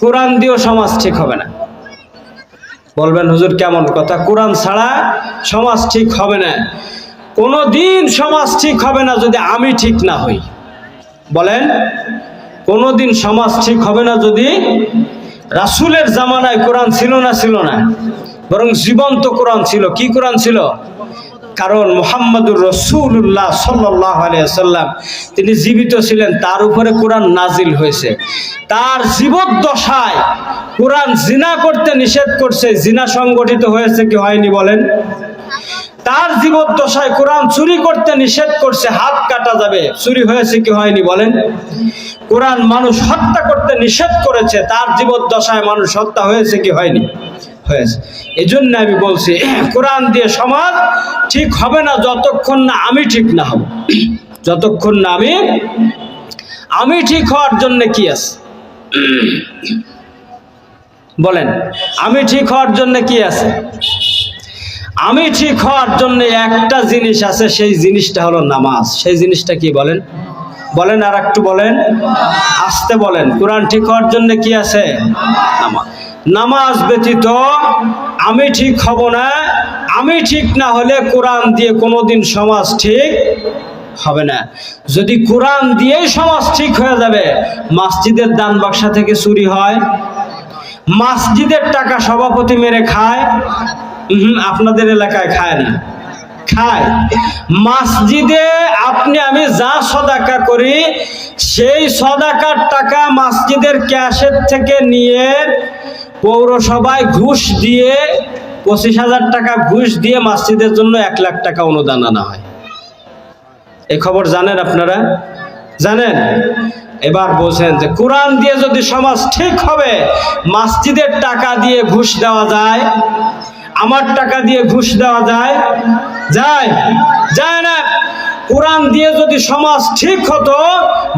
কোরআন দিয়েও সমাজ ঠিক হবে না। বলবেন, হুজুর, কেমন কথা? কোরআন ছাড়া সমাজ ঠিক হবে না। কোনো দিন সমাজ ঠিক হবে না যদি আমি ঠিক না হই। বলেন কোনো দিন সমাজ ঠিক হবে না যদি রাসুলের জামানায় কোরআন ছিল না ছিল না। বরং জীবন্ত কোরআন ছিল। কি কোরআন ছিল? কারণ মোহাম্মদুর রসুল্লাহ সাল্লাহ আলিয়াল্লাম তিনি জীবিত ছিলেন, তার উপরে কোরআন নাজিল হয়েছে। তার জীবদ্দশায় কোরআন জিনা করতে নিষেধ করছে, জিনা সংগঠিত হয়েছে কি হয়নি বলেন? তার জীবদ্দশায় কোরআন চুরি করতে নিষেধ করছে, হাত কাটা যাবে, চুরি হয়েছে কি হয়নি বলেন? কোরআন মানুষ হত্যা করতে নিষেধ করেছে, তার জীবদ্দশায় মানুষ হত্যা হয়েছে কি হয়নি? হয়েছে। এই জন্য আমি বলছি, কোরআন দিয়ে সমাজ ঠিক হবে না যতক্ষণ না আমি ঠিক না হব। যতক্ষণ না আমি আমি ঠিক হওয়ার জন্য কি আছে? বলেন, আমি ঠিক হওয়ার জন্য কি আছে? আমি ঠিক হওয়ার জন্য একটা জিনিস আছে, সেই জিনিসটা হলো নামাজ। সেই জিনিসটা কি বলেন? বলেন আর একটু বলেন। আসতে বলেন, কোরআন ঠিক হওয়ার জন্য কি আছে? নামাজ। নামাজ ব্যতীত আমি ঠিক হব না, আমি ঠিক না হলে কোরআন দিয়ে কোনোদিন সমাজ ঠিক হবে না। যদি কোরআন দিয়েই সমাজ ঠিক হয়ে যাবে, মসজিদের দান বাক্সা থেকে চুরি হয়, মসজিদের টাকা সভাপতি মেরে খায় আপনাদের এলাকায় খায় না। খায়। মসজিদে আপনি, আমি যা সদাকা করি, সেই সদাকার টাকা মসজিদের ক্যাশের থেকে নিয়ে পৌরসভায় ঘুষ দিয়ে পঁচিশ হাজার টাকা ঘুষ দিয়ে মসজিদের জন্য এক লাখ টাকা অনুদান আনা হয়। এই খবর জানেন আপনারা? জানেন? এবার বলছেন যে, কোরআন দিয়ে যদি সমাজ ঠিক হবে, মসজিদের টাকা দিয়ে ঘুষ দেওয়া যায়, আমার টাকা দিয়ে ঘুষ দেওয়া যায় যায় যায় না। কোরআন দিয়ে যদি সমাজ ঠিক হতো,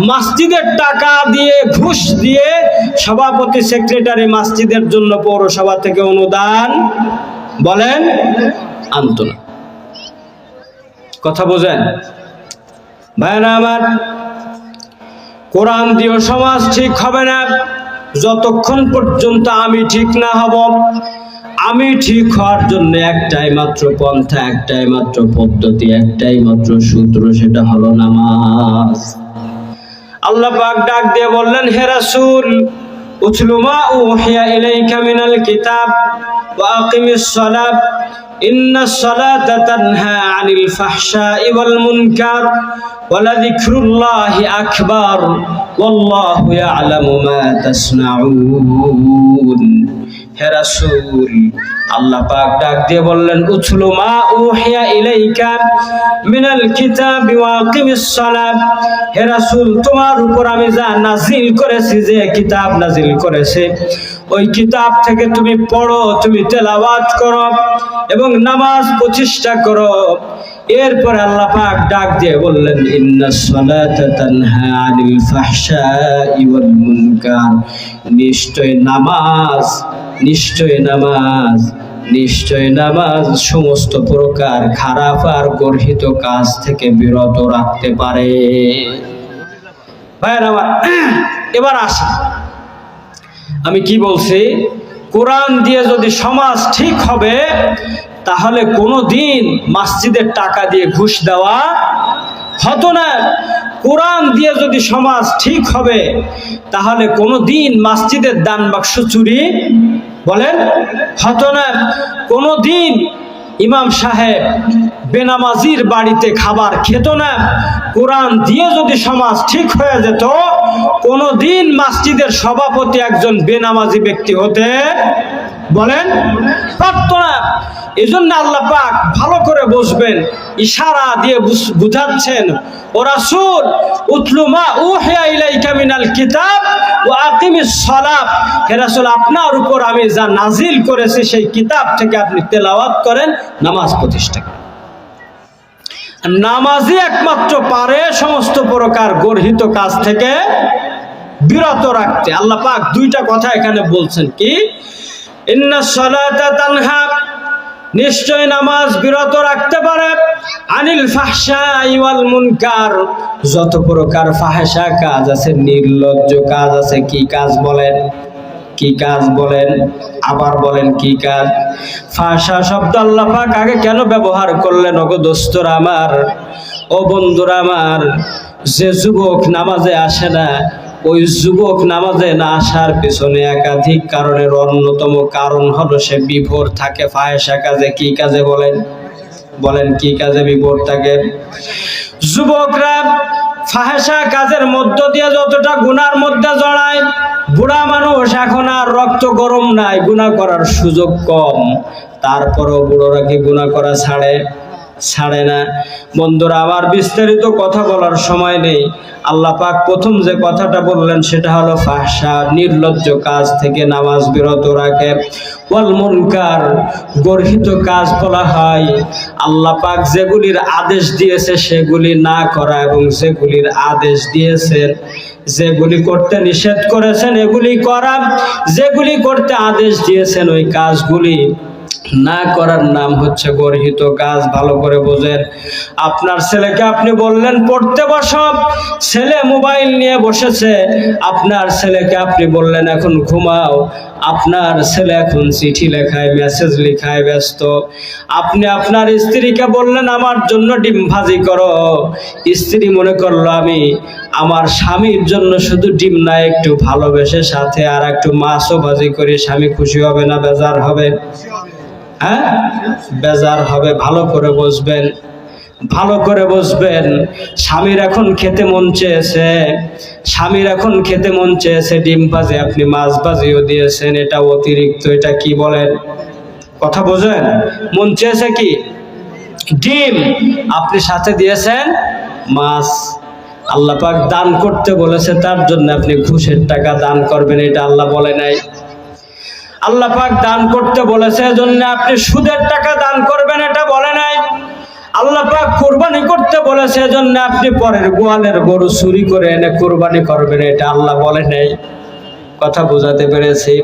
মসজিদের টাকা দিয়ে ঘুষ দিয়ে সভাপতি সেক্রেটারি মসজিদের জন্য পৌরসভা থেকে অনুদান বলেন আনত না কথা বোঝেন? ভাইরা আমার, কোরআন দিয়েও সমাজ ঠিক হবে না, যতক্ষণ পর্যন্ত আমি ঠিক না হব, আমি ঠিক হওয়ার জন্য একটাই মাত্র পন্থা, একটাই মাত্র পদ্ধতি, একটাই মাত্র সূত্র, সেটা হলো নামাজ। আল্লাহ পাক ডাক দিয়ে বললেন, হে রাসূল উতলু মা উহিয়া ইলাইকা মিনাল কিতাব ওয়া আকিমিস সালাত। ইন্নাস সালাতা তানহা আনিল ফাহশাই ওয়াল মুনকার ওয়ালাযিকরুল্লাহি আকবার। ওয়াল্লাহু ইয়ালামু মা তাসনাউন। ডাক দিয়ে বললেন ইলাইকা মিনাল কিতাবি তোমার উপর আমি যা নাজিল করেছি, যে কিতাব নাজিল করেছে, ওই কিতাব থেকে তুমি পড়ো, তুমি তেলাওয়াত করো এবং নামাজ প্রতিষ্ঠা করো। এরপর আল্লাহ ডাক দিয়ে বললেন আনিল নিশ্চয় নামাজ নিশ্চয় নামাজ নিশ্চয় নামাজ সমস্ত প্রকার খারাপ আর গর্হিত কাজ থেকে বিরত রাখতে পারে। ভাইয়ের আমার, এবার আসি। আমি কি বলছি? কোরআন দিয়ে যদি সমাজ ঠিক হবে, তাহলে কোনো দিন মসজিদের টাকা দিয়ে ঘুষ দেওয়া হতো না। কোরআন দিয়ে যদি সমাজ ঠিক হবে, তাহলে কোনো দিন মসজিদের দান বাক্স চুরি বলেন হতো না কোনো দিন ইমাম সাহেব বেনামাজির বাড়িতে খাবার খেত না। কোরআন দিয়ে যদি সমাজ ঠিক হয়ে যেত কোনো দিন মসজিদের সভাপতি একজন বেনামাজি ব্যক্তি হতে বলেন, পারত না। এই জন্য আল্লাহ পাক ভালো করে বসবেন, ইশারা দিয়ে বুঝ- বুঝাচ্ছেন ও রাসূল উতলু মা উহিয়া ইলাইকা মিনাল কিতাব ওয়া আকিমিস সালাত। হে রাসূল, আপনার উপর আমি যা নাজিল করেছি সেই কিতাব থেকে আপনি তেলাওয়াত করেন, নামাজ প্রতিষ্ঠা করেন। নামাজই একমাত্র পারে সমস্ত প্রকার গর্হিত কাজ থেকে বিরত রাখতে। আল্লাহ পাক দুইটা কথা এখানে বলছেন কি? ইন্না সালাতা তানহা নিশ্চয় নামাজ বিরত রাখতে পারে। আনিল ফাহশা ওয়াল মুনকার। যত প্রকার ফাহশা কাজ আছে, নির্লজ্জ কাজ আছে, কি কাজ বলেন? কি কাজ বলেন? আবার বলেন কি কাজ? ফাঁসা শব্দ আল্লাহ পাক আগে কেন ব্যবহার করলেন? ওগো দোস্তরা আমার, ও বন্ধুরা আমার, যে যুবক নামাজে আসে না ওই যুবক নামাজে না আসার পেছনে একাধিক কারণের অন্যতম কারণ হলো সে বিভোর থাকে ফাহেসা কাজে। কি কাজে বলেন? বলেন কি কাজে বিভোর থাকে? যুবকরা ফাহেসা কাজের মধ্য দিয়ে যতটা গুনার মধ্যে জড়ায়, বুড়া মানুষ এখন আর রক্ত গরম নাই গুণা করার সুযোগ কম। তারপরও বুড়োরা কি গুণা করা ছাড়ে? ছাড়ে না। বন্ধুরা, আবার বিস্তারিত কথা বলার সময় নেই। আল্লাহ পাক প্রথম যে কথাটা বললেন, সেটা হলো ফাহসা নির্লজ্জ কাজ থেকে নামাজ বিরত রাখে। ওয়াল মুনকার, গর্হিত কাজ বলা হয়। আল্লাহ পাক যেগুলির আদেশ দিয়েছে, সেগুলি না করা এবং যেগুলির আদেশ দিয়েছেন যেগুলি করতে নিষেধ করেছেন, এগুলি করা। যেগুলি করতে আদেশ দিয়েছেন, ওই কাজগুলি না করার নাম হচ্ছে গর্হিত কাজ, ভালো করে বোঝেন। আপনার ছেলেকে আপনি বললেন, পড়তে বসব ছেলে মোবাইল নিয়ে বসেছে। আপনার ছেলেকে আপনি বললেন, এখন ঘুমাও। আপনার ছেলে এখন চিঠি লেখায়, মেসেজ লেখায় ব্যস্ত। আপনি আপনার স্ত্রীকে বললেন, আমার জন্য ডিম ভাজি করো। স্ত্রী মনে করল, আমি আমার স্বামীর জন্য শুধু ডিম না, একটু ভালোবেসে সাথে আর একটু মাছও ভাজি করি, স্বামী খুশি হবে না, বেজার হবে। হ্যাঁ? বেজার হবে, ভালো করে বসবেন, ভালো করে বসবেন। স্বামীর এখন খেতে মন চেয়েছে, স্বামীর এখন খেতে মন চেয়েছে, ডিম ভাজি আপনি মাছ ভাজিও দিয়েছেন, এটা অতিরিক্ত, এটা কি বলেন? কথা বোঝেন? মন চেয়েছে কি? ডিম। আপনি সাথে দিয়েছেন মাছ। আল্লাহ পাক দান করতে বলেছে, তার জন্য আপনি ঘুষের টাকা দান করবেন, এটা আল্লাহ বলে নাই। আল্লাহ পাক দান করতে বলেছে, এজন্য আপনি সুদের টাকা দান করবেন, এটা বলে নাই। আল্লাহ পাক কোরবানি করতে বলেছে, এজন্য আপনি পরের গোয়ালের গরু চুরি করে এনে কোরবানি করবেন, এটা আল্লাহ বলে নাই। কথা বোঝাতে পেরেছি।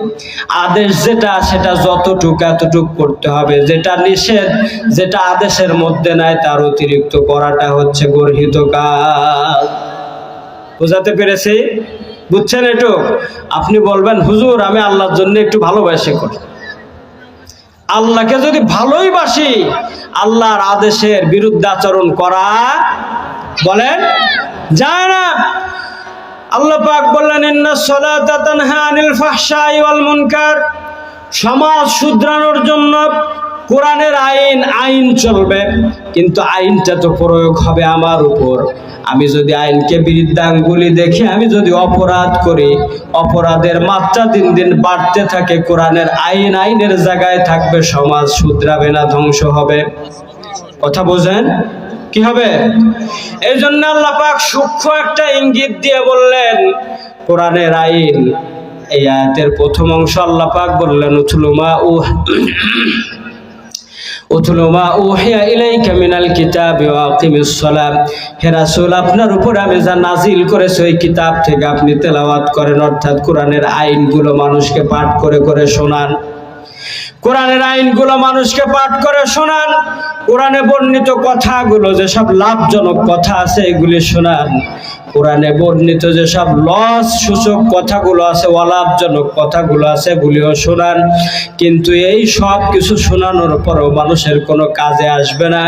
আদেশ যেটা, সেটা যতটুক এতটুক করতে হবে। যেটা নিষেধ, যেটা আদেশের মধ্যে নাই, তার অতিরিক্ত করাটা হচ্ছে গর্হিত কাজ। বোঝাতে পেরেছি? বুঝছেন একটু? আপনি বলবেন, হুজুর, আমি আল্লাহর জন্য একটু ভালোবাসে করি। আল্লাহকে যদি ভালোই বাসি, আল্লাহর আদেশের বিরুদ্ধে আচরণ করা, বলেন, যায় না। আল্লাহ পাক বললেন সমাজ শুধরানোর জন্য কোরআনের আইন আইন চলবে, কিন্তু আইনটা তো প্রয়োগ হবে আমার উপর। আমি যদি আইনকে বৃদ্ধাঙ্গুলি দেখি, আমি যদি অপরাধ করি, অপরাধের মাত্রা দিন দিন বাড়তে থাকে, কোরআনের আইন আইনের জায়গায় থাকবে, সমাজ শুধরাবে না, ধ্বংস হবে। কথা বোঝেন? কি হবে? এই জন্য আল্লাহ পাক সূক্ষ্ম একটা ইঙ্গিত দিয়ে বললেন, কোরআনের আইন, এই আয়াতের প্রথম অংশ আল্লাহ পাক বললেন উথলুমা উ উথলুমা উহিয়া ইলাইকা মিনাল কিতাবি ওয়া আকিমিস সালাত। হে রাসূল, আপনার উপর আমি যা নাজিল করেছি ওই কিতাব থেকে আপনি তেলাওয়াত করেন, অর্থাৎ কোরআনের আইনগুলো মানুষকে পাঠ করে করে শোনান। কোরআনের আইনগুলো মানুষকে পাঠ করে শোনান, কোরআনে বর্ণিত কথাগুলো যেসব লাভজনক কথা আছে এগুলি শোনান। কোরআনে বর্ণিত যেসব লস সূচক কথাগুলো আছে, অলাভজনক কথাগুলো আছে, এগুলিও শোনান। কিন্তু এই সব কিছু শোনানোর পরও মানুষের কোনো কাজে আসবে না।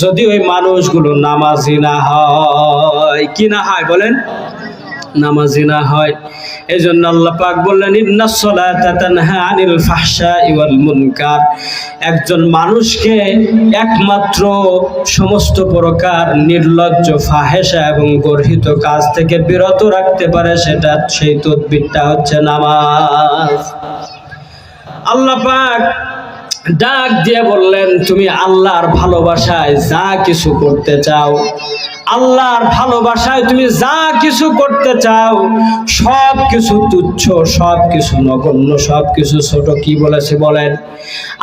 যদি ওই মানুষগুলো নামাজি না হয়, কি না হয় বলেন? নামাজি না হয়। এই জন্য আল্লাহ পাক বললেন আনিল ফাহশাই ওয়াল মুনকার। একজন মানুষকে একমাত্র সমস্ত প্রকার নির্লজ্জ ফাহেসা এবং গর্হিত কাজ থেকে বিরত রাখতে পারে, সেটা সেই তদবিরটা হচ্ছে নামাজ। আল্লাহ পাক ডাক দিয়ে বললেন, তুমি আল্লাহর ভালোবাসায় যা কিছু করতে চাও আল্লাহর ভালোবাসায় তুমি যা কিছু করতে চাও, সব কিছু তুচ্ছ, সব কিছু নগণ্য, সব কিছু ছোট, কি বলেছে বলেন?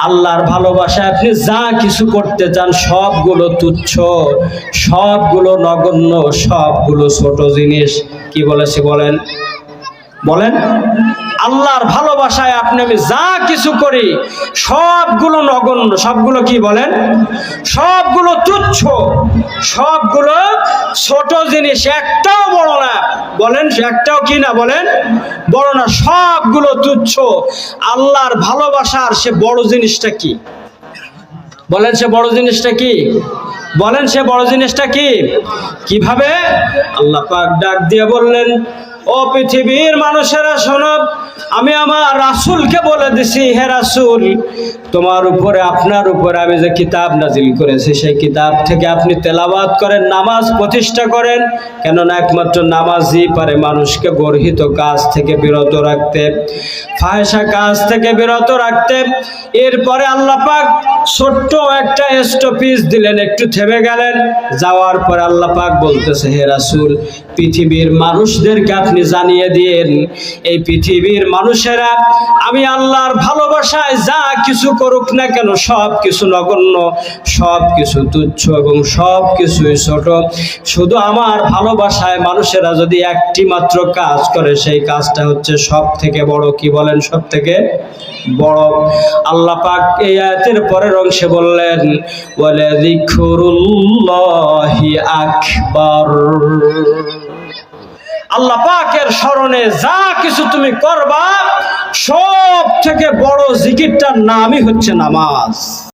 আল্লাহর ভালোবাসায় আপনি যা কিছু করতে চান, সবগুলো তুচ্ছ, সবগুলো নগণ্য, সবগুলো ছোট জিনিস, কি বলেছে বলেন? বলেন, আল্লাহর ভালোবাসায় আপনি আমি যা কিছু করি, সবগুলো নগণ্য, সবগুলো কি বলেন? সবগুলো তুচ্ছ, সবগুলো ছোট জিনিস, একটাও বড় না। বলেন, একটাও কি না বলেন? বড় না, সবগুলো তুচ্ছ। আল্লাহর ভালোবাসার সে বড় জিনিসটা কি? বলেন, সে বড় জিনিসটা কি? বলেন, সে বড় জিনিসটা কি? কীভাবে? আল্লাহ পাক ডাক দিয়ে বললেন ও পৃথিবীর মানুষেরা, শোনো, আমি আমার রাসূলকে বলে দিছি, হে রাসূল, তোমার উপরে, আপনার উপরে আমি যে কিতাব নাজিল করেছি, সেই কিতাব থেকে আপনি তেলাবাদ করেন, নামাজ প্রতিষ্ঠা করেন, কেননা একমাত্র নামাজই পারে মানুষকে গর্হিত কাজ থেকে বিরত রাখতে ফাহেসা কাজ থেকে বিরত রাখতে। এরপরে আল্লাহ পাক ছোট্ট একটা স্টপিস দিলেন, একটু থেমে গেলেন, যাওয়ার পরে আল্লাহ পাক বলতেছে, হে রাসূল পৃথিবীর মানুষদেরকে আপনি জানিয়ে দিয়েন, এই পৃথিবীর মানুষেরা, আমি আল্লাহর ভালোবাসায় যা কিছু করুক না কেন, সব কিছু নগণ্য, সব কিছু তুচ্ছ এবং সব কিছুই ছোট। শুধু আমার ভালোবাসায় মানুষেরা যদি একটি মাত্র কাজ করে, সেই কাজটা হচ্ছে সব থেকে বড়, কি বলেন সব থেকে বড়। আল্লাহ পাক এই আয়াতের পরের অংশে বললেন বলে আকবার। আল্লাহ পাকের স্মরণে যা কিছু তুমি করবা সব থেকে বড় জিকিরটার নামই হচ্ছে নামাজ।